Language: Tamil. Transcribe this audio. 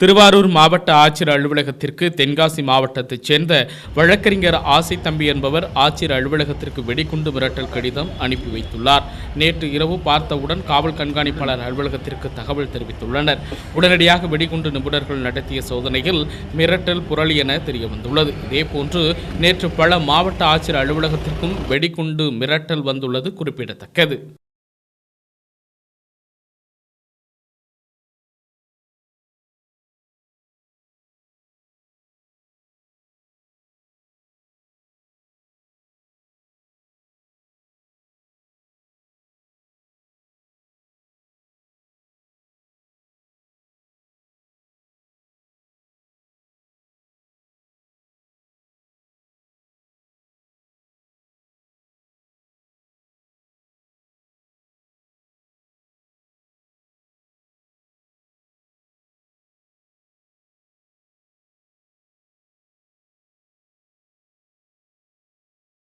திருவாரூர் மாவட்ட ஆட்சியர் அலுவலகத்திற்கு தென்காசி மாவட்டத்தைச் சேர்ந்த வழக்கறிஞர் ஆசை தம்பி என்பவர் ஆட்சியர் அலுவலகத்திற்கு வெடிகுண்டு மிரட்டல் கடிதம் அனுப்பி வைத்துள்ளார். நேற்று இரவு பார்த்தவுடன் காவல் கண்காணிப்பாளர் அலுவலகத்திற்கு தகவல் தெரிவித்துள்ளனர். உடனடியாக வெடிகுண்டு நிபுணர்கள் நடத்திய சோதனையில் மிரட்டல் புரளி என தெரியவந்துள்ளது. இதேபோன்று நேற்று பல மாவட்ட ஆட்சியர் அலுவலகத்திற்கும் வெடிகுண்டு மிரட்டல் வந்துள்ளது குறிப்பிடத்தக்கது.